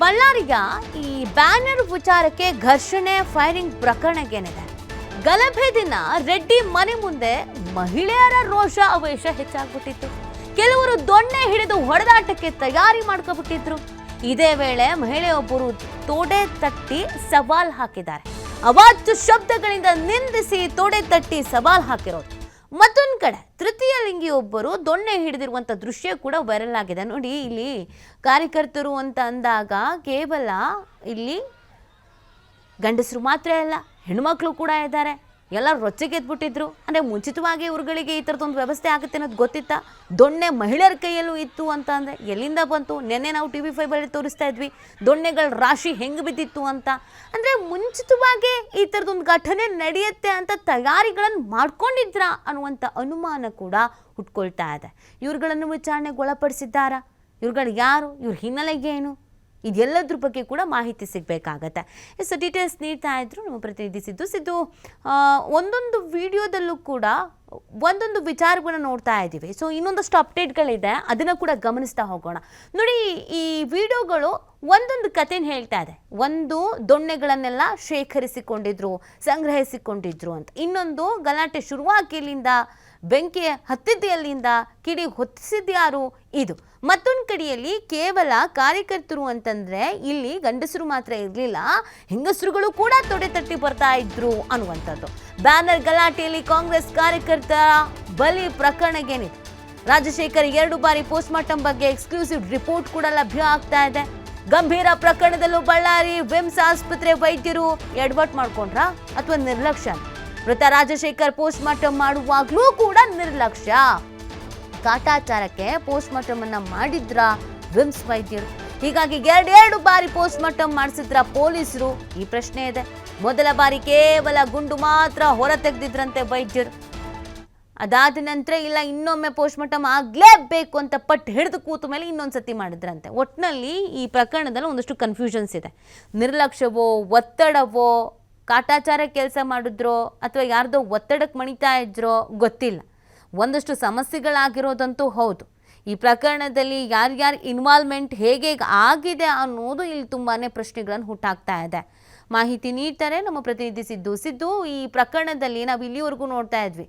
ಬಳ್ಳಾರಿಯ ಈ ಬ್ಯಾನರ್ ವಿಚಾರಕ್ಕೆ ಘರ್ಷಣೆ, ಫೈರಿಂಗ್ ಪ್ರಕರಣಕ್ಕೇನಿದೆ ಗಲಭೆ ದಿನ ರೆಡ್ಡಿ ಮನೆ ಮುಂದೆ ಮಹಿಳೆಯರ ರೋಷ ಅವೇಶ ಹೆಚ್ಚಾಗ್ಬಿಟ್ಟಿತ್ತು. ಕೆಲವರು ದೊಣ್ಣೆ ಹಿಡಿದು ಹೊಡೆದಾಟಕ್ಕೆ ತಯಾರಿ ಮಾಡ್ಕೊಬಿಟ್ಟಿದ್ರು. ಇದೇ ವೇಳೆ ಮಹಿಳೆಯೊಬ್ಬರು ತೋಡೆ ತಟ್ಟಿ ಸವಾಲ್ ಹಾಕಿದ್ದಾರೆ. ಅವಾಚ್ಯ ಶಬ್ದಗಳಿಂದ ನಿಂದಿಸಿ ತೋಡೆ ತಟ್ಟಿ ಸವಾಲ್ ಹಾಕಿರೋದು ಮತ್ತೊಂದು ಕಡೆ, ತೃತೀಯ ಲಿಂಗಿಯೊಬ್ಬರು ದೊಣ್ಣೆ ಹಿಡಿದಿರುವಂಥ ದೃಶ್ಯ ಕೂಡ ವೈರಲ್ ಆಗಿದೆ. ನೋಡಿ, ಇಲ್ಲಿ ಕಾರ್ಯಕರ್ತರು ಅಂತ ಅಂದಾಗ ಕೇವಲ ಇಲ್ಲಿ ಗಂಡಸರು ಮಾತ್ರ ಅಲ್ಲ ಹೆಣ್ಮಕ್ಳು ಕೂಡ ಇದ್ದಾರೆ. ಎಲ್ಲ ರೊಚ್ಚೆಗೆದ್ಬಿಟ್ಟಿದ್ರು ಅಂದರೆ ಮುಂಚಿತವಾಗಿ ಇವ್ರುಗಳಿಗೆ ಈ ಥರದೊಂದು ವ್ಯವಸ್ಥೆ ಆಗುತ್ತೆ ಅನ್ನೋದು ಗೊತ್ತಿತ್ತಾ? ದೊಣ್ಣೆ ಮಹಿಳೆಯರ ಕೈಯಲ್ಲೂ ಇತ್ತು ಅಂತ ಅಂದರೆ ಎಲ್ಲಿಂದ ಬಂತು? ನಿನ್ನೆ ನಾವು ಟಿ ವಿ ಅಲ್ಲಿ ತೋರಿಸ್ತಾ ಇದ್ವಿ, ದೊಣ್ಣೆಗಳ ರಾಶಿ ಹೆಂಗೆ ಬಿದ್ದಿತ್ತು ಅಂತ. ಅಂದರೆ ಮುಂಚಿತವಾಗಿ ಈ ಥರದೊಂದು ಘಟನೆ ನಡೆಯುತ್ತೆ ಅಂತ ತಯಾರಿಗಳನ್ನು ಮಾಡ್ಕೊಂಡಿದ್ರಾ ಅನ್ನುವಂಥ ಅನುಮಾನ ಕೂಡ ಹುಟ್ಕೊಳ್ತಾ ಇದೆ. ಇವ್ರುಗಳನ್ನು ವಿಚಾರಣೆಗೆ ಒಳಪಡಿಸಿದ್ದಾರಾ? ಇವ್ರುಗಳು ಯಾರು? ಇವ್ರ ಹಿನ್ನೆಲೆ ಏನು? ಇದೆಲ್ಲದ್ರ ಬಗ್ಗೆ ಕೂಡ ಮಾಹಿತಿ ಸಿಗಬೇಕಾಗತ್ತೆ. ಸೊ ಡೀಟೇಲ್ಸ್ ನೀಡ್ತಾ ಇದ್ರು ನಮ್ಮ ಪ್ರತಿನಿಧಿ ಸಿದ್ದು. ಸಿದ್ದು ಒಂದೊಂದು ವಿಡಿಯೋದಲ್ಲೂ ಕೂಡ ಒಂದೊಂದು ವಿಚಾರಗಳನ್ನ ನೋಡ್ತಾ ಇದ್ದೀವಿ ಸೊ ಇನ್ನೊಂದಷ್ಟು ಅಪ್ಡೇಟ್ಗಳಿದೆ ಅದನ್ನು ಕೂಡ ಗಮನಿಸ್ತಾ ಹೋಗೋಣ. ನೋಡಿ, ಈ ವಿಡಿಯೋಗಳು ಒಂದೊಂದು ಕಥೆನ ಹೇಳ್ತಾ ಇದೆ. ಒಂದು ದೊಣ್ಣೆಗಳನ್ನೆಲ್ಲ ಶೇಖರಿಸಿಕೊಂಡಿದ್ರು, ಸಂಗ್ರಹಿಸಿಕೊಂಡಿದ್ರು ಅಂತ. ಇನ್ನೊಂದು ಗಲಾಟೆ ಶುರುವಾಗಿಲ್ಲಿಂದ ಬೆಂಕಿ ಹತ್ತಿದ್ದೆಯಲ್ಲಿಂದ ಕಿಡಿ ಹೊತ್ತಿಸಿದ್ಯಾರು ಇದು? ಮತ್ತೊಂದು ಕಡೆಯಲ್ಲಿ ಕೇವಲ ಕಾರ್ಯಕರ್ತರು ಅಂತಂದ್ರೆ ಇಲ್ಲಿ ಗಂಡಸರು ಮಾತ್ರ ಇರಲಿಲ್ಲ, ಹೆಂಗಸರುಗಳು ಕೂಡ ತೊಡೆ ತಟ್ಟಿ ಬರ್ತಾ ಇದ್ರು ಅನ್ನುವಂಥದ್ದು. ಬ್ಯಾನರ್ ಗಲಾಟೆಯಲ್ಲಿ ಕಾಂಗ್ರೆಸ್ ಕಾರ್ಯಕರ್ತರ ಬಲಿ ಪ್ರಕರಣಗೇನಿದೆ ರಾಜಶೇಖರ್ ಎರಡು ಬಾರಿ ಪೋಸ್ಟ್ಮಾರ್ಟಮ್ ಬಗ್ಗೆ ಎಕ್ಸ್ಕ್ಲೂಸಿವ್ ರಿಪೋರ್ಟ್ ಕೂಡ ಲಭ್ಯ ಆಗ್ತಾ ಇದೆ. ಗಂಭೀರ ಪ್ರಕರಣದಲ್ಲೂ ಬಳ್ಳಾರಿ, ವಿಮ್ಸ್ ಆಸ್ಪತ್ರೆ ವೈದ್ಯರು ಎಡ್ವರ್ಟ್ ಮಾಡ್ಕೊಂಡ್ರಾ ಅಥವಾ ನಿರ್ಲಕ್ಷ್ಯ ಮೃತ ರಾಜಶೇಖರ್ ಪೋಸ್ಟ್ ಮಾರ್ಟಮ್ ಮಾಡುವಾಗ್ಲೂ ಕೂಡ ನಿರ್ಲಕ್ಷ್ಯ. ಕಾಟಾಚಾರಕ್ಕೆ ಪೋಸ್ಟ್ ಮಾರ್ಟಮ್ ಅನ್ನ ಮಾಡಿದ್ರ ವಿಮ್ಸ್ ವೈದ್ಯರು. ಹೀಗಾಗಿ ಎರಡೆರಡು ಬಾರಿ ಪೋಸ್ಟ್ ಮಾರ್ಟಮ್ ಮಾಡಿಸಿದ್ರ ಪೊಲೀಸರು. ಈ ಪ್ರಶ್ನೆ ಇದೆ. ಮೊದಲ ಬಾರಿ ಕೇವಲ ಗುಂಡು ಮಾತ್ರ ಹೊರ ತೆಗೆದಿದ್ರಂತೆ ವೈದ್ಯರು. ಅದಾದ ನಂತರ ಇಲ್ಲ, ಇನ್ನೊಮ್ಮೆ ಪೋಸ್ಟ್ ಮಾರ್ಟಮ್ ಆಗಲೇಬೇಕು ಅಂತ ಪಟ್ಟು ಹಿಡಿದು ಕೂತ ಮೇಲೆ ಇನ್ನೊಂದು ಸತಿ ಮಾಡಿದ್ರಂತೆ. ಒಟ್ಟಿನಲ್ಲಿ ಈ ಪ್ರಕರಣದಲ್ಲಿ ಒಂದಷ್ಟು ಕನ್ಫ್ಯೂಷನ್ಸ್ ಇದೆ. ನಿರ್ಲಕ್ಷ್ಯವೋ, ಒತ್ತಡವೋ ಕಾಟಾಚಾರ ಕೆಲಸ ಮಾಡಿದ್ರೋ ಅಥವಾ ಯಾರ್ದೋ ಒತ್ತಡಕ್ಕೆ ಮಣಿತಾ ಇದ್ರೋ ಗೊತ್ತಿಲ್ಲ. ಒಂದಷ್ಟು ಸಮಸ್ಯೆಗಳಾಗಿರೋದಂತೂ ಹೌದು. ಈ ಪ್ರಕರಣದಲ್ಲಿ ಯಾರ್ಯಾರ ಇನ್ವಾಲ್ವ್ಮೆಂಟ್ ಹೇಗೆ ಆಗಿದೆ ಅನ್ನೋದು ಇಲ್ಲಿ ತುಂಬಾ ಪ್ರಶ್ನೆಗಳನ್ನು ಹುಟ್ಟಾಗ್ತಾ ಇದೆ. ಮಾಹಿತಿ ನೀಡ್ತಾರೆ, ನಮ್ಮ ಪ್ರತಿನಿಧಿ ಸಿದ್ದು. ಸಿದ್ದು, ಈ ಪ್ರಕರಣದಲ್ಲಿ ನಾವು ಇಲ್ಲಿವರೆಗೂ ನೋಡ್ತಾ ಇದ್ವಿ.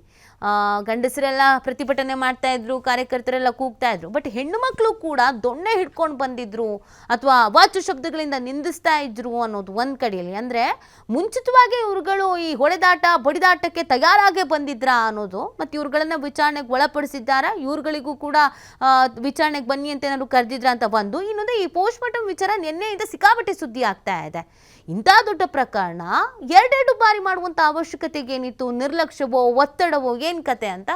ಗಂಡಸರೆಲ್ಲ ಪ್ರತಿಭಟನೆ ಮಾಡ್ತಾ ಇದ್ರು, ಕಾರ್ಯಕರ್ತರೆಲ್ಲ ಕೂಗ್ತಾ ಇದ್ರು. ಬಟ್ ಹೆಣ್ಣು ಮಕ್ಕಳು ಕೂಡ ದೊಣ್ಣೆ ಹಿಡ್ಕೊಂಡು ಬಂದಿದ್ರು ಅಥವಾ ಅವಾಚು ಶಬ್ದಗಳಿಂದ ನಿಂದಿಸ್ತಾ ಇದ್ರು ಅನ್ನೋದು ಒಂದು ಕಡೆಯಲ್ಲಿ. ಅಂದರೆ ಮುಂಚಿತವಾಗಿ ಇವ್ರುಗಳು ಈ ಹೊಡೆದಾಟ, ಬಡಿದಾಟಕ್ಕೆ ತಯಾರಾಗೇ ಬಂದಿದ್ರಾ ಅನ್ನೋದು, ಮತ್ತು ಇವ್ರುಗಳನ್ನ ವಿಚಾರಣೆಗೆ ಒಳಪಡಿಸಿದ್ದಾರಾ? ಇವ್ರುಗಳಿಗೂ ಕೂಡ ವಿಚಾರಣೆಗೆ ಬನ್ನಿ ಅಂತ ಏನಾದ್ರು ಕರೆದಿದ್ರ ಅಂತ ಬಂದು, ಇನ್ನೊಂದು ಈ ಪೋಸ್ಟ್ ಮಾರ್ಟಮ್ ವಿಚಾರ ನಿನ್ನೆಯಿಂದ ಸಿಕ್ಕಾಪಟ್ಟೆ ಸುದ್ದಿ ಆಗ್ತಾ ಇದೆ. ಇಂಥ ದೊಡ್ಡ ಪ್ರಕರಣ. ಎರಡೆರಡು ಬಾರಿ ಮಾಡುವಂಥ ಅವಶ್ಯಕತೆಗೆ ಏನಿತ್ತು ನಿರ್ಲಕ್ಷ್ಯವೋ ಒತ್ತಡವೋ ಏನು ಕತೆ ಅಂತ?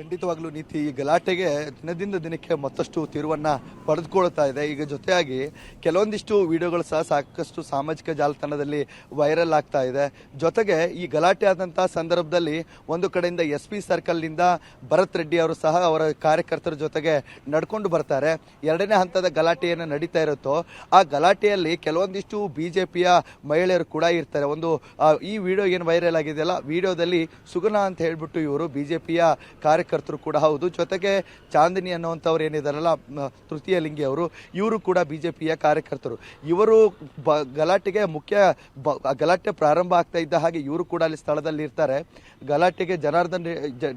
ಖಂಡಿತವಾಗ್ಲೂ ನೀತಿ ಈ ಗಲಾಟೆಗೆ ದಿನದಿಂದ ದಿನಕ್ಕೆ ಮತ್ತಷ್ಟು ತಿರುವನ್ನ ಪಡೆದುಕೊಳ್ತಾ ಇದೆ. ಈಗ ಜೊತೆಯಾಗಿ ಕೆಲವೊಂದಿಷ್ಟು ವಿಡಿಯೋಗಳು ಸಹ ಸಾಕಷ್ಟು ಸಾಮಾಜಿಕ ಜಾಲತಾಣದಲ್ಲಿ ವೈರಲ್ ಆಗ್ತಾ ಇದೆ. ಜೊತೆಗೆ ಈ ಗಲಾಟೆ ಆದಂತಹ ಸಂದರ್ಭದಲ್ಲಿ ಒಂದು ಕಡೆಯಿಂದ ಎಸ್ ಪಿ ಸರ್ಕಲ್ನಿಂದ ಭರತ್ ರೆಡ್ಡಿ ಅವರು ಸಹ ಅವರ ಕಾರ್ಯಕರ್ತರ ಜೊತೆಗೆ ನಡ್ಕೊಂಡು ಬರ್ತಾರೆ. ಎರಡನೇ ಹಂತದ ಗಲಾಟೆಯನ್ನು ನಡೀತಾ ಇರುತ್ತೋ, ಆ ಗಲಾಟೆಯಲ್ಲಿ ಕೆಲವೊಂದಿಷ್ಟು ಬಿಜೆಪಿಯ ಮಹಿಳೆಯರು ಕೂಡ ಇರ್ತಾರೆ. ಒಂದು ಈ ವಿಡಿಯೋ ಏನು ವೈರಲ್ ಆಗಿದೆಯಲ್ಲ, ವಿಡಿಯೋದಲ್ಲಿ ಸುಗುಣ ಅಂತ ಹೇಳ್ಬಿಟ್ಟು ಇವರು ಬಿಜೆಪಿಯ ಕಾರ್ಯಕರ್ತರು ಕೂಡ ಹೌದು. ಜೊತೆಗೆ ಚಾಂದಿನಿ ಅನ್ನುವಂಥವ್ರು ಏನಿದಾರಲ್ಲ ತೃತೀಯ ಲಿಂಗಿ ಅವರು, ಇವರು ಕೂಡ ಬಿಜೆಪಿಯ ಕಾರ್ಯಕರ್ತರು. ಇವರು ಬ, ಗಲಾಟೆಗೆ ಮುಖ್ಯ ಬ- ಗಲಾಟೆ ಪ್ರಾರಂಭ ಆಗ್ತಾ ಇದ್ದ ಹಾಗೆ ಇವರು ಕೂಡ ಅಲ್ಲಿ ಸ್ಥಳದಲ್ಲಿ ಇರ್ತಾರೆ. ಗಲಾಟೆಗೆ ಜನಾರ್ದನ್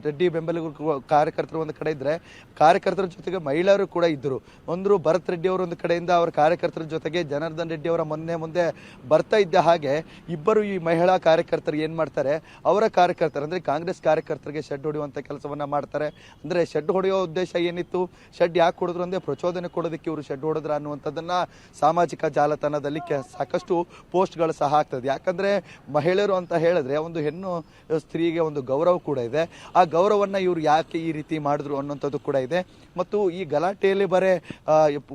ರೆಡ್ಡಿ ಬೆಂಬಲಿಗರು ಕಾರ್ಯಕರ್ತರು ಒಂದು ಕಡೆ ಇದ್ದರೆ ಕಾರ್ಯಕರ್ತರ ಜೊತೆಗೆ ಮಹಿಳೆಯರು ಕೂಡ ಇದ್ದರು. ಒಂದು ಭರತ್ ರೆಡ್ಡಿ ಅವರು ಒಂದು ಕಡೆಯಿಂದ ಅವರ ಕಾರ್ಯಕರ್ತರ ಜೊತೆಗೆ ಜನಾರ್ದನ್ ರೆಡ್ಡಿ ಅವರ ಮೊನ್ನೆ ಮುಂದೆ ಬರ್ತಾ ಇದ್ದ ಹಾಗೆ ಇಬ್ಬರು ಈ ಮಹಿಳಾ ಕಾರ್ಯಕರ್ತರು ಏನು ಮಾಡ್ತಾರೆ, ಅವರ ಕಾರ್ಯಕರ್ತರು ಅಂದರೆ ಕಾಂಗ್ರೆಸ್ ಕಾರ್ಯಕರ್ತರಿಗೆ ಶೆಡ್ ಹೊಡೆಯುವಂಥ ಕೆಲಸವನ್ನು ಮಾಡ್ತಾರೆ. ಅಂದ್ರೆ ಶೆಡ್ ಹೊಡೆಯೋ ಉದ್ದೇಶ ಏನಿತ್ತು? ಶೆಡ್ ಯಾಕೆ ಹೊಡೆದ್ರು ಅಂದರೆ ಪ್ರಚೋದನೆ ಕೊಡೋದಕ್ಕೆ ಇವರು ಶೆಡ್ ಹೊಡೆದ್ರ ಅನ್ನುವಂಥದ್ದನ್ನು ಸಾಮಾಜಿಕ ಜಾಲತಾಣದಲ್ಲಿ ಕೆ- ಸಾಕಷ್ಟು ಪೋಸ್ಟ್ಗಳು ಸಹ ಆಗ್ತದೆ. ಯಾಕಂದರೆ ಮಹಿಳೆಯರು ಅಂತ ಹೇಳಿದ್ರೆ ಒಂದು ಹೆಣ್ಣು ಸ್ತ್ರೀಗೆ ಒಂದು ಗೌರವ ಕೂಡ ಇದೆ. ಆ ಗೌರವವನ್ನು ಇವರು ಯಾಕೆ ಈ ರೀತಿ ಮಾಡಿದ್ರು ಅನ್ನೋಂಥದ್ದು ಕೂಡ ಇದೆ. ಮತ್ತು ಈ ಗಲಾಟೆಯಲ್ಲಿ ಬರೇ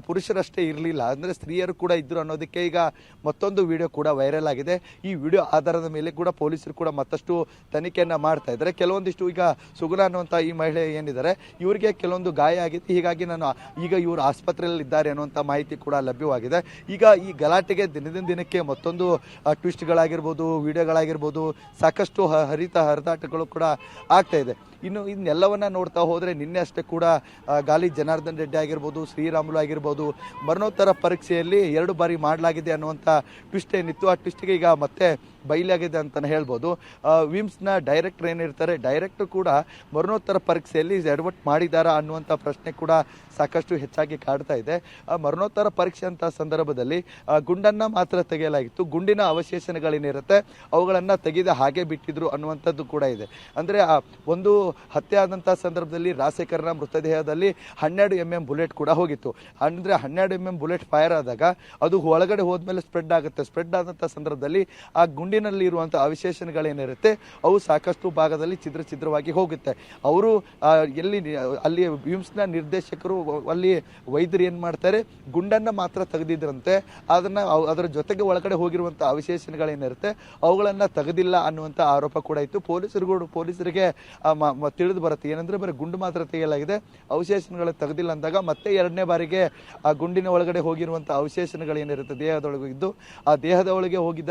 ಪುರುಷರಷ್ಟೇ ಇರಲಿಲ್ಲ. ಅಂದರೆ ಸ್ತ್ರೀಯರು ಕೂಡ ಇದ್ದರು ಅನ್ನೋದಕ್ಕೆ ಈಗ ಮತ್ತೊಂದು ವಿಡಿಯೋ ಕೂಡ ವೈರಲ್ ಆಗಿದೆ. ಈ ವಿಡಿಯೋ ಆಧಾರದ ಮೇಲೆ ಕೂಡ ಪೊಲೀಸರು ಕೂಡ ಮತ್ತಷ್ಟು ತನಿಖೆಯನ್ನು ಮಾಡ್ತಾ ಇದ್ದಾರೆ. ಕೆಲವೊಂದಿಷ್ಟು ಈಗ ಸುಗುಣ ಅನ್ನುವಂಥ ಈ ಮಹಿಳೆ ಏನಿದ್ದಾರೆ, ಇವರಿಗೆ ಕೆಲವೊಂದು ಗಾಯ ಆಗಿತ್ತು ಹೀಗಾಗಿ ನಾನು ಈಗ ಇವರು ಆಸ್ಪತ್ರೆಯಲ್ಲಿ ಇದ್ದಾರೆ ಅನ್ನುವಂಥ ಮಾಹಿತಿ ಕೂಡ ಲಭ್ಯವಾಗಿದೆ. ಈಗ ಈ ಗಲಾಟೆಗೆ ದಿನದಿಂದ ದಿನಕ್ಕೆ ಮತ್ತೊಂದು ಟ್ವಿಸ್ಟ್ಗಳಾಗಿರ್ಬೋದು, ವಿಡಿಯೋಗಳಾಗಿರ್ಬೋದು, ಸಾಕಷ್ಟು ಹರಿತ ಹರಿದಾಟಗಳು ಕೂಡ ಆಗ್ತಾ ಇದೆ. ಇನ್ನು ಇದನ್ನೆಲ್ಲವನ್ನ ನೋಡ್ತಾ ಹೋದರೆ ನಿನ್ನೆ ಅಷ್ಟೇ ಕೂಡ ಗಾಲಿ ಜನಾರ್ದನ್ ರೆಡ್ಡಿ ಆಗಿರ್ಬೋದು, ಶ್ರೀರಾಮುಲು ಆಗಿರ್ಬೋದು, ಮರಣೋತ್ತರ ಪರೀಕ್ಷೆಯಲ್ಲಿ ಎರಡು ಬಾರಿ ಮಾಡಲಾಗಿದೆ ಅನ್ನುವಂಥ ಟ್ವಿಸ್ಟ್ ಏನಿತ್ತು. ಆ ಟ್ವಿಸ್ಟ್ಗೆ ಈಗ ಮತ್ತೆ ಬಯಲಾಗಿದೆ ಅಂತಲೇ ಹೇಳ್ಬೋದು. ವಿಮ್ಸ್ನ ಡೈರೆಕ್ಟರ್ ಏನಿರ್ತಾರೆ ಡೈರೆಕ್ಟ್ ಕೂಡ ಮರಣೋತ್ತರ ಪರೀಕ್ಷೆಯಲ್ಲಿ ಎಡವಟ್ ಮಾಡಿದ್ದಾರಾ ಅನ್ನುವಂಥ ಪ್ರಶ್ನೆ ಕೂಡ ಸಾಕಷ್ಟು ಹೆಚ್ಚಾಗಿ ಕಾಡ್ತಾ ಇದೆ. ಮರಣೋತ್ತರ ಪರೀಕ್ಷೆ ಅಂತ ಸಂದರ್ಭದಲ್ಲಿ ಗುಂಡನ್ನು ಮಾತ್ರ ತೆಗೆಯಲಾಗಿತ್ತು. ಗುಂಡಿನ ಅವಶೇಷಗಳೇನಿರುತ್ತೆ, ಅವುಗಳನ್ನು ತೆಗೆದ ಹಾಗೆ ಬಿಟ್ಟಿದ್ರು ಅನ್ನುವಂಥದ್ದು ಕೂಡ ಇದೆ. ಅಂದರೆ ಒಂದು ಹತ್ಯೆ ಆದಂಥ ಸಂದರ್ಭದಲ್ಲಿ ರಾಸೇಖರನ ಮೃತದೇಹದಲ್ಲಿ ಹನ್ನೆರಡು ಎಂ ಎಂ ಬುಲೆಟ್ ಕೂಡ ಹೋಗಿತ್ತು. ಅಂದರೆ, ಹನ್ನೆರಡು ಎಂ ಎಂ ಬುಲೆಟ್ ಫೈರ್ ಆದಾಗ ಅದು ಒಳಗಡೆ ಹೋದ್ಮೇಲೆ ಸ್ಪ್ರೆಡ್ ಆಗುತ್ತೆ. ಸ್ಪ್ರೆಡ್ ಆದಂಥ ಸಂದರ್ಭದಲ್ಲಿ ಆ ಗುಂಡಿನಲ್ಲಿ ಇರುವಂಥ ಅವಶೇಷಗಳೇನಿರುತ್ತೆ, ಅವು ಸಾಕಷ್ಟು ಭಾಗದಲ್ಲಿ ಛಿದ್ರ ಛಿದ್ರವಾಗಿ ಹೋಗುತ್ತೆ. ಅವರು ಎಲ್ಲಿ, ಅಲ್ಲಿ ವಿಮ್ಸ್ನ ನಿರ್ದೇಶಕರು ಅಲ್ಲಿ ವೈದ್ಯರು ಏನು ಮಾಡ್ತಾರೆ, ಗುಂಡನ್ನು ಮಾತ್ರ ತೆಗೆದಿದ್ರಂತೆ, ಅದನ್ನು ಅದರ ಜೊತೆಗೆ ಒಳಗಡೆ ಹೋಗಿರುವಂಥ ಅವಶೇಷಣಗಳೇನಿರುತ್ತೆ ಅವುಗಳನ್ನು ತೆಗೆದಿಲ್ಲ ಅನ್ನುವಂಥ ಆರೋಪ ಕೂಡ ಇತ್ತು. ಪೊಲೀಸರಿಗೂ ಪೊಲೀಸರಿಗೆ ತಿಳಿದು ಬರುತ್ತೆ. ಏನಂದರೆ ಬರೀ ಗುಂಡು ಮಾತ್ರ ತೆಗೆಯಲಾಗಿದೆ. ಅವಶೇಷಣಗಳು ತೆಗೆದಿಲ್ಲ ಅಂದಾಗ ಮತ್ತೆ ಎರಡನೇ ಬಾರಿಗೆ ಆ ಗುಂಡಿನ ಒಳಗಡೆ ಹೋಗಿರುವಂಥ ಅವಶೇಷಣಗಳೇನಿರುತ್ತೆ ದೇಹದೊಳಗೆ ಇದ್ದು, ಆ ದೇಹದ ಒಳಗೆ ಹೋಗಿದ್ದ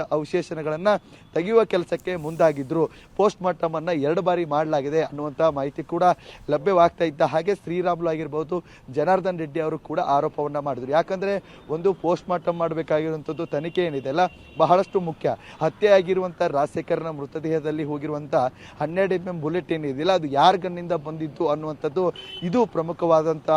ಅವಶೇಷಗಳನ್ನ ತೆಗೆಯುವ ಕೆಲಸಕ್ಕೆ ಮುಂದಾಗಿದ್ರು. ಪೋಸ್ಟ್ ಮಾರ್ಟಮನ್ನು ಎರಡು ಬಾರಿ ಮಾಡಲಾಗಿದೆ ಅನ್ನುವಂಥ ಮಾಹಿತಿ ಕೂಡ ಲಭ್ಯವಾಗ್ತಾ ಇದ್ದ ಹಾಗೆ ಶ್ರೀರಾಮುಲು ಆಗಿರ್ಬೋದು ಜನಾರ್ದನ್ ರೆಡ್ಡಿ ಅವರು ಕೂಡ ಆರೋಪವನ್ನ ಮಾಡಿದ್ರು. ಯಾಕಂದ್ರೆ ಒಂದು ಪೋಸ್ಟ್ ಮಾರ್ಟಮ್ ಮಾಡಬೇಕಾಗಿರುವಂಥದ್ದು ತನಿಖೆ ಏನಿದೆ ಅಲ್ಲ, ಬಹಳಷ್ಟು ಮುಖ್ಯ. ಹತ್ಯೆ ಆಗಿರುವಂತ ರಾಜಶೇಖರನ ಮೃತದೇಹದಲ್ಲಿ ಹೋಗಿರುವಂಥ ಹನ್ನೆರಡು ಎಂ ಬುಲೆಟ್ ಏನಿದೆಯಲ್ಲ ಅದು ಯಾರ ಗನ್ನಿಂದ ಬಂದಿತ್ತು ಅನ್ನುವಂಥದ್ದು ಇದು ಪ್ರಮುಖವಾದಂಥ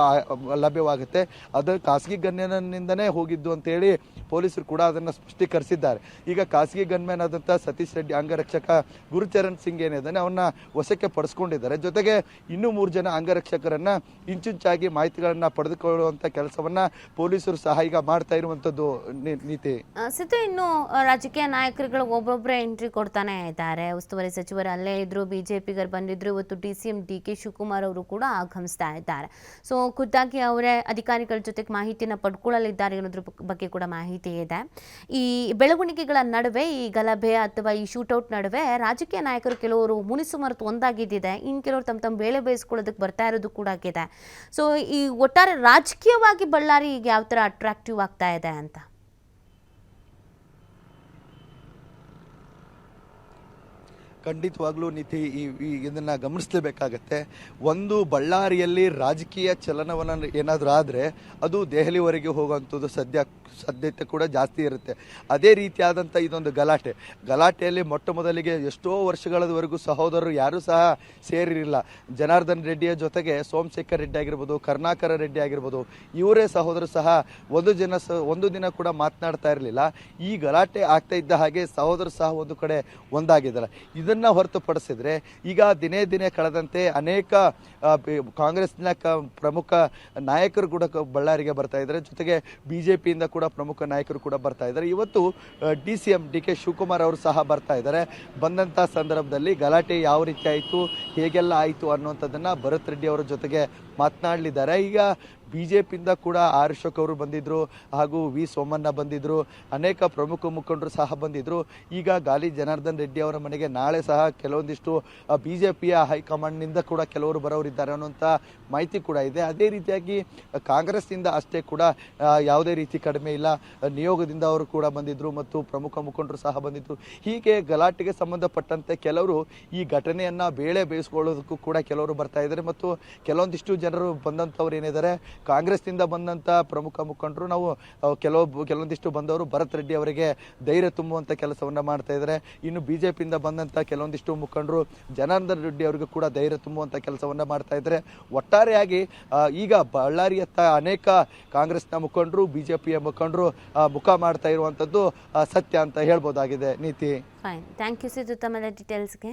ಲಭ್ಯವಾಗುತ್ತೆ. ಅದು ಖಾಸಗಿ ಗಣ್ಯನಿಂದನೇ ಹೋಗಿದ್ದು ಅಂತ ಹೇಳಿ ಪೊಲೀಸರು ಕೂಡ ಅದನ್ನ ಸ್ಪಷ್ಟೀಕರಿಸಿದ್ದಾರೆ. ಈಗ ಖಾಸಗಿ ಗನ್ಮ್ಯಾನ್ ಆದಂತ ಸತೀಶ್ ರೆಡ್ಡಿ ಅಂಗರಕ್ಷಕ ಗುರುಚರಣ್ ಸಿಂಗ್ ಏನಿದ್ದಾನೆ ಅವನ್ನ ವಶಕ್ಕೆ ಪಡಿಸ್ಕೊಂಡಿದ್ದಾರೆ. ಜೊತೆಗೆ ಇನ್ನೂ ಮೂರು ಜನ ಅಂಗರಕ್ಷಕರನ್ನ ಇಂಚುಂಚಾಗಿ ಮಾಹಿತಿಗಳನ್ನ ಪಡೆದುಕೊಳ್ಳುವಂತ ಕೆಲಸವನ್ನ ಪೊಲೀಸರು ಸಹ ಈಗ ಮಾಡ್ತಾ ಇರುವಂತದ್ದು ನೀತಿ. ಇನ್ನು ರಾಜಕೀಯ ನಾಯಕರುಗಳು ಒಬ್ಬೊಬ್ಬರೇ ಎಂಟ್ರಿ ಕೊಡ್ತಾನೆ ಇದ್ದಾರೆ. ಉಸ್ತುವಾರಿ ಸಚಿವರು ಅಲ್ಲೇ ಇದ್ರು, ಬಿಜೆಪಿಗರು ಬಂದಿದ್ರು, ಇವತ್ತು D C M D K Shivakumar ಅವರು ಕೂಡ ಆಗಮಿಸ್ತಾ ಇದ್ದಾರೆ. ಸೊ ಖುದ್ದಾಗಿ ಅವರೇ ಅಧಿಕಾರಿಗಳ ಜೊತೆಗೆ ಮಾಹಿತಿನ ಪಡ್ಕೊಳ್ಳಲಿದ್ದಾರೆ ಅನ್ನೋದ್ರ ಬಗ್ಗೆ ಕೂಡ ಮಾಹಿತಿ ಇದೆ. ಈ ಬೆಳವಣಿಗೆಗಳ ನಡುವೆ ಈ ಗಲಭೆ ಅಥವಾ ಈ ಶೂಟೌಟ್ ನಡುವೆ ರಾಜಕೀಯ ನಾಯಕರು ಕೆಲವರು ಮುನಿಸು ಮರೆತು ಒಂದಾಗಿದ್ದಿದೆ. ಇನ್ನು ಕೆಲವರು ತಮ್ಮ ತಮ್ಮ ಬೇಳೆ ಬೇಯಿಸ್ಕೊಳ್ಳೋದಕ್ಕೆ ಬರ್ತಾ ಇರೋದು ಕೂಡ ಆಗಿದೆ. ಸೊ ಈ ಒಟ್ಟಾರೆ ರಾಜಕೀಯವಾಗಿ ಬಳ್ಳಾರಿ ಈಗ ಯಾವ ಥರ ಅಟ್ರಾಕ್ಟಿವ್ ಆಗ್ತಾ ಇದೆ ಅಂತ? ಖಂಡಿತವಾಗ್ಲೂ ನೀತಿ ಈ ಇದನ್ನ ಗಮನಿಸಲೇಬೇಕಾಗತ್ತೆ. ಒಂದು ಬಳ್ಳಾರಿಯಲ್ಲಿ ರಾಜಕೀಯ ಚಲನವಲನ ಏನಾದರೂ ಆದರೆ ಅದು ದೆಹಲಿವರೆಗೆ ಹೋಗುವಂಥದ್ದು ಸದ್ಯ ಸಾಧ್ಯತೆ ಕೂಡ ಜಾಸ್ತಿ ಇರುತ್ತೆ. ಅದೇ ರೀತಿಯಾದಂಥ ಇದೊಂದು ಗಲಾಟೆ. ಗಲಾಟೆಯಲ್ಲಿ ಮೊಟ್ಟ ಮೊದಲಿಗೆ ಎಷ್ಟೋ ವರ್ಷಗಳವರೆಗೂ ಸಹೋದರರು ಯಾರೂ ಸಹ ಸೇರಿರಲಿಲ್ಲ. ಜನಾರ್ದನ್ ರೆಡ್ಡಿಯ ಜೊತೆಗೆ ಸೋಮಶೇಖರ್ ರೆಡ್ಡಿ ಆಗಿರ್ಬೋದು ಕರ್ನಾಕರ ರೆಡ್ಡಿ ಆಗಿರ್ಬೋದು, ಇವರೇ ಸಹೋದರರು ಸಹ ಒಂದು ಜನ ಒಂದು ದಿನ ಕೂಡ ಮಾತನಾಡ್ತಾ ಇರಲಿಲ್ಲ. ಈ ಗಲಾಟೆ ಆಗ್ತಾ ಇದ್ದ ಹಾಗೆ ಸಹೋದರರು ಸಹ ಒಂದು ಕಡೆ ಒಂದಾಗಿದ್ದಾರೆ. ಇದನ್ನ ಹೊರತುಪಡಿಸಿದ್ರೆ ಈಗ ದಿನೇ ದಿನೇ ಕಳೆದಂತೆ ಅನೇಕ ಕಾಂಗ್ರೆಸ್ನ ಪ್ರಮುಖ ನಾಯಕರು ಕೂಡ ಬಳ್ಳಾರಿಗೆ ಬರ್ತಾ ಇದ್ದಾರೆ. ಜೊತೆಗೆ ಪಿಯಿಂದ ಕೂಡ ಪ್ರಮುಖ ನಾಯಕರು ಕೂಡ ಬರ್ತಾ ಇದ್ದಾರೆ. ಇವತ್ತು D C M D K Shivakumar ಅವರು ಸಹ ಬರ್ತಾ ಇದ್ದಾರೆ. ಬಂದಂಥ ಸಂದರ್ಭದಲ್ಲಿ ಗಲಾಟೆ ಯಾವ ರೀತಿ ಆಯಿತು, ಹೇಗೆಲ್ಲ ಆಯಿತು ಅನ್ನುವಂಥದ್ದನ್ನು ಭರತ್ ರೆಡ್ಡಿ ಅವರ ಜೊತೆಗೆ ಮಾತನಾಡಲಿದ್ದಾರೆ. ಈಗ ಬಿ ಜೆ ಪಿಯಿಂದ ಕೂಡ ಆರ್ ಅಶೋಕ್ ಅವರು ಬಂದಿದ್ದರು ಹಾಗೂ ವಿ ಸೋಮಣ್ಣ ಬಂದಿದ್ದರು ಅನೇಕ ಪ್ರಮುಖ ಮುಖಂಡರು ಸಹ ಬಂದಿದ್ದರು ಈಗ ಗಾಲಿ ಜನಾರ್ದನ್ ರೆಡ್ಡಿ ಅವರ ಮನೆಗೆ ನಾಳೆ ಸಹ ಕೆಲವೊಂದಿಷ್ಟು ಬಿ ಜೆ ಪಿಯ ಹೈಕಮಾಂಡ್ನಿಂದ ಕೂಡ ಕೆಲವರು ಬರೋರಿದ್ದಾರೆ ಅನ್ನುವಂಥ ಮಾಹಿತಿ ಕೂಡ ಇದೆ. ಅದೇ ರೀತಿಯಾಗಿ ಕಾಂಗ್ರೆಸ್ನಿಂದ ಅಷ್ಟೇ ಕೂಡ ಯಾವುದೇ ರೀತಿ ಕಡಿಮೆ ಇಲ್ಲ. ನಿಯೋಗದಿಂದ ಅವರು ಕೂಡ ಬಂದಿದ್ದರು ಮತ್ತು ಪ್ರಮುಖ ಮುಖಂಡರು ಸಹ ಬಂದಿದ್ದರು ಹೀಗೆ ಗಲಾಟೆಗೆ ಸಂಬಂಧಪಟ್ಟಂತೆ ಕೆಲವರು ಈ ಘಟನೆಯನ್ನು ಬೇಳೆ ಬೇಯಿಸ್ಕೊಳ್ಳೋದಕ್ಕೂ ಕೂಡ ಕೆಲವರು ಬರ್ತಾ ಇದ್ದಾರೆ. ಮತ್ತು ಕೆಲವೊಂದಿಷ್ಟು ಜನರು ಬಂದಂಥವ್ರು ಏನಿದ್ದಾರೆ, ಕಾಂಗ್ರೆಸ್ನಿಂದ ಬಂದಂಥ ಪ್ರಮುಖ ಮುಖಂಡರು ನಾವು ಕೆಲವೊಬ್ಬ ಕೆಲವೊಂದಿಷ್ಟು ಬಂದವರು ಭರತ್ ರೆಡ್ಡಿ ಅವರಿಗೆ ಧೈರ್ಯ ತುಂಬುವಂಥ ಕೆಲಸವನ್ನು ಮಾಡ್ತಾ ಇದ್ದಾರೆ. ಇನ್ನು ಪಿಯಿಂದ ಬಂದಂಥ ಕೆಲವೊಂದಿಷ್ಟು ಮುಖಂಡರು ಜನಾರ್ದನ್ ರೆಡ್ಡಿ ಅವರಿಗೂ ಕೂಡ ಧೈರ್ಯ ತುಂಬುವಂಥ ಕೆಲಸವನ್ನು ಮಾಡ್ತಾ ಇದ್ದಾರೆ. ಒಟ್ಟಾರೆಯಾಗಿ ಈಗ ಬಳ್ಳಾರಿಯತ್ತ ಅನೇಕ ಕಾಂಗ್ರೆಸ್ನ ಮುಖಂಡರು ಬಿ ಜೆ ಪಿಯ ಮುಖಂಡರು ಮುಖ ಮಾಡ್ತಾ ಇರುವಂಥದ್ದು ಸತ್ಯ ಅಂತ ಹೇಳ್ಬೋದಾಗಿದೆ. ನೀತಿ. ಫೈನ್ ಥ್ಯಾಂಕ್ ಯು ಸಿದ್ದು ತಮ್ಮ ಡೀಟೇಲ್ಸ್ಗೆ